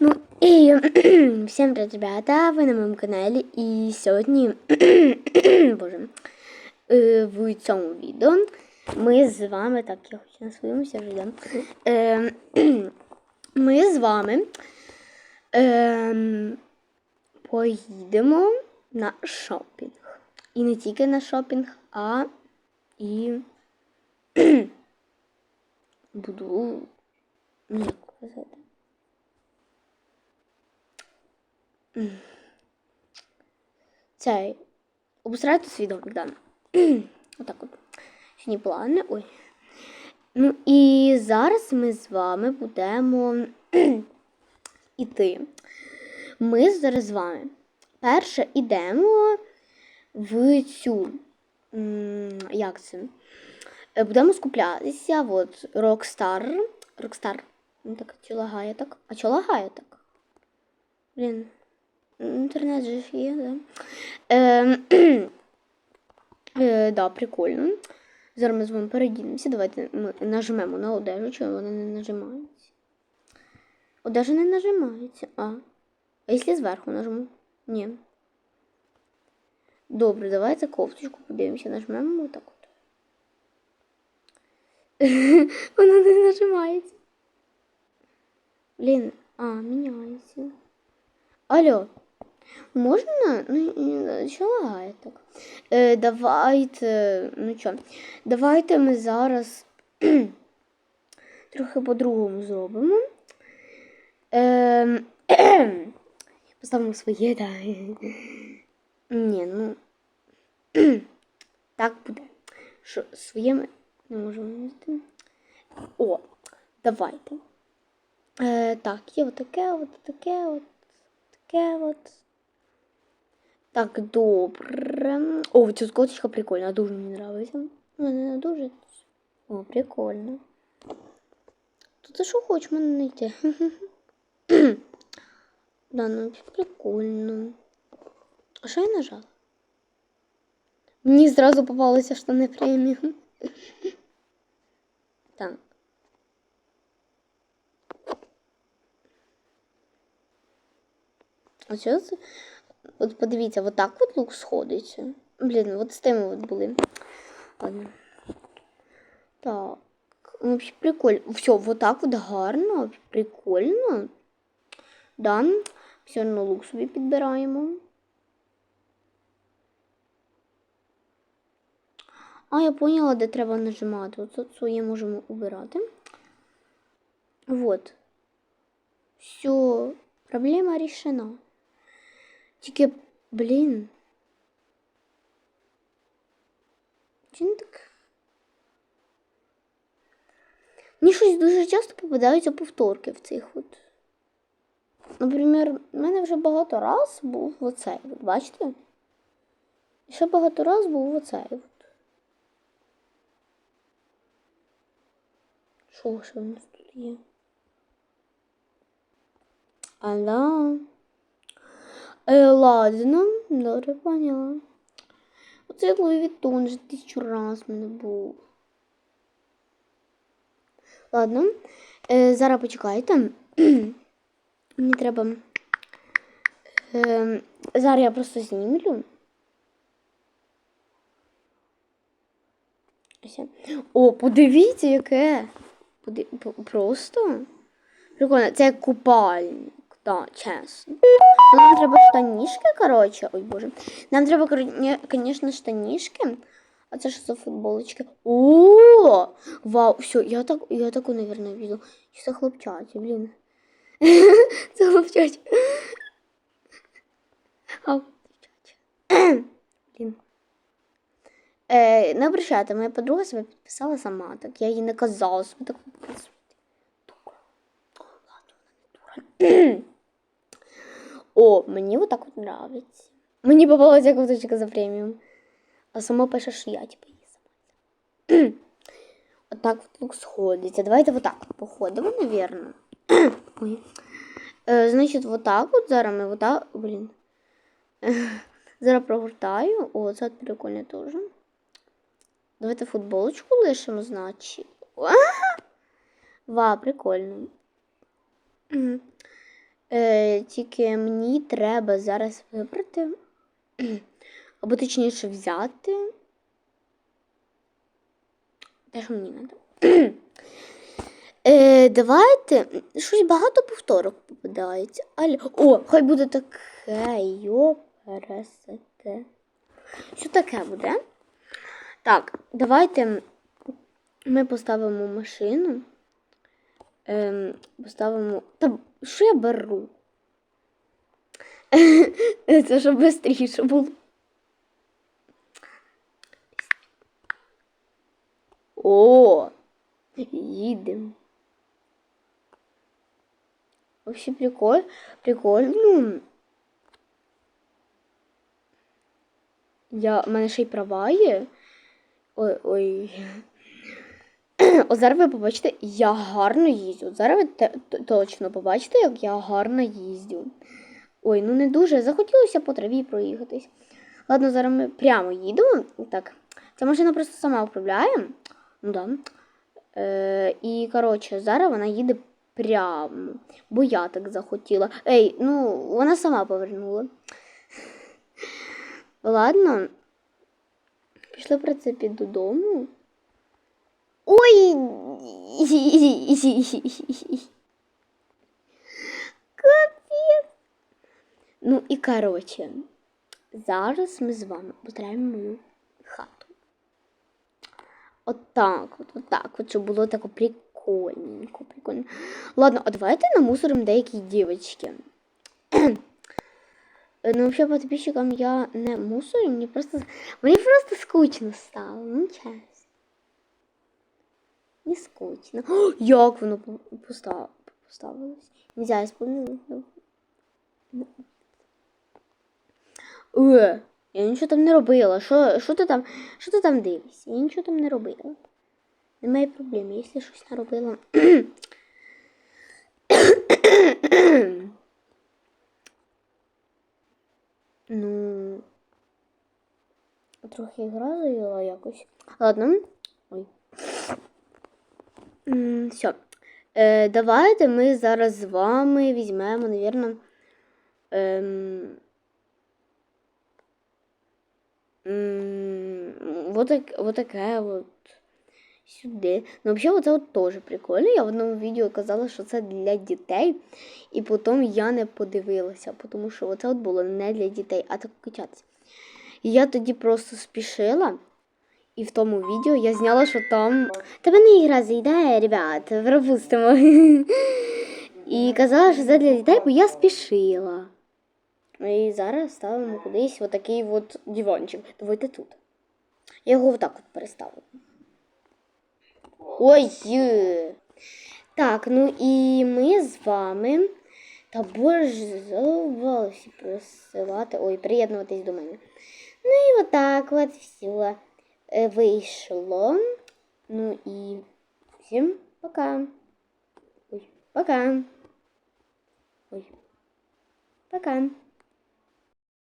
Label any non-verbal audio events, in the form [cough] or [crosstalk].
Ну і [clears throat] всім привіт, ребята! Ви на моєму каналі. І сьогодні [clears throat] Боже, е, в цьому відео ми з вами. Так, я хочу на своєму вже. Е, [clears throat] Ми з вами е, поїдемо на шопінг. І не тільки на шопінг, а і буду ну, як казати. [clears throat] Цей. Обустрайте свій домик, да. [clears throat] Отак от. Сьогодні плани. Ой. Ну і зараз ми з вами будемо [clears throat] іти. Ми зараз з вами перше йдемо в цю. Як це? Е, будемо скуплятися. От Rockstar. Rockstar. Ну так, чи так? А чого лагає так? Блін. Інтернет же є, да? Е, [clears throat] е, да, прикольно. Зараз ми з вами передінемося. Давайте ми нажмемо на одежу, чому вона не нажимається. Одежа не нажимається. А. А якщо зверху нажму? Ні. Добре, давайте кофточку подивимося, нажмемо отак от. [laughs] Вона не нажимається. Блін, а, міняється. Алло, можна? Ну, що лагає так? Е, Давайте, ну що, давайте ми зараз [clears throat] трохи по-другому зробимо. Е, Поставимо своє, да. Ні, ну [clears throat] так буде. Що своє ми не можемо вмістити. О, давайте. Е, Так, є отаке, от таке, от таке от. Так, добре. О, ця скоточка прикольна, дуже мені подобається. Ну, не дуже. О, прикольно. Тут що хоч мене знайти. [coughs] да, ну прикольно. А що я нажала? Мені зразу попалися штани преміум. [laughs] так. А що це? От подивіться, от так от лук сходиться. Блін, от з тими от були. Ладно. Так. Вообще прикольно. Все, вот так вот гарно, прикольно. Да. Все одно лук собі підбираємо. А, я поняла, де треба нажимати. Оце своє можемо убирати. Вот. Все, проблема рішена. Тільки, блін. Чи не так? Мені щось дуже часто попадаються повторки в цих от. Наприклад, в мене вже багато раз був оцей. От, бачите? І ще багато раз був оцей. От. Що ще у нас тут є? Алло. Е, ладно, добре поняла. Оцей Луї Вітон вже тисячу раз в мене був. Ладно, е, зараз почекайте. [clears throat] Мені треба. Е, зараз я просто знімлю. О, подивіться, яке. Просто. Прикольно, це як купальник. Да, чесно. Нам треба штанішки, коротше. Ой боже. Нам треба, звісно, штанішки. А це що за футболочки? О! Вау, все, я так, я таку, наверное, видел. Це хлопчаті, блін. [laughs] Це хлопчаті. Ау, Блін. Е, не обращайте, моя подруга себе підписала сама, так я їй не казала себе так підписувати. Ладно, вона не дура. [clears throat] О, мені вот так вот нравится. Мені попалася куточка за преміум. А сама пише, що я типу її сама. [clears throat] Отак от лук сходиться. Давайте вот так походимо, наверное. [clears throat] Ой. Е, значить, вот так от зараз ми вот так. Блін. [laughs] Зараз прогортаю. О, це прикольно теж. Давайте футболочку лишимо, значить. [laughs] Ва, прикольно. [clears throat] тільки мені треба зараз вибрати, [clears throat] або точніше взяти. Те, що мені треба. [clears throat] Е, давайте. Щось багато повторок попадається. Але... О, хай буде таке. Йо, пересете. Що таке буде? Так, давайте ми поставимо машину. Ем, поставимо. Та що я беру? [laughs] Це щоб швидше було. О, їдемо. Вообще приколь, прикольно. Я, в мене ще й права є. Ой, ой. Зараз ви побачите, я гарно їздю. Зараз ви точно побачите, як я гарно їздю. Ой, ну не дуже. Захотілося по траві проїхатись. Ладно, зараз ми прямо їдемо. Так, ця машина просто сама управляє. Ну да. Е, і, коротше, зараз вона їде прямо. Бо я так захотіла. Ей, ну, вона сама повернула. Ладно. Пішли, в принципі, додому. Капець. Ну і коротше, зараз ми з вами потраємо мою хату. Отак, от, отак, от, щоб було тако прикольненько, прикольно. Ладно, а давайте намусоримо деякі дівчатки. Ну, взагалі, по підписчикам я не мусорю, мені просто, мені просто скучно стало, ну чесно. Не скучно. О, [gasps] як воно постав... поставилось? Нельзя использовать. Е, я нічого там не робила. Що, що ти там, що ти там дивишся? Я нічого там не робила. Немає проблем, якщо щось не робила. [coughs] ну, трохи гра завела якось. Ладно. Ой. Все. Е, давайте ми зараз з вами візьмемо, навірно. Ем, вот, так, вот сюди. Ну, взагалі, це теж прикольно. Я в одному відео казала, що це для дітей, і потім я не подивилася, тому що оце от було не для дітей, а так качатися. І я тоді просто спішила. І в тому відео я зняла, що там. Тебе не ігра зайде, ребят, пропустимо. [laughs] І казала, що це для дітей, бо я спішила. Ну і зараз ставимо кудись отакий от диванчик. Давайте тут. Я його отак от переставила. Ой! Так, ну і ми з вами. Та боже, задовбалося присилати. Ой, приєднуватись до мене. Ну і отак от все вийшло. Ну і всім пока. Ой, пока. Ой. Пока.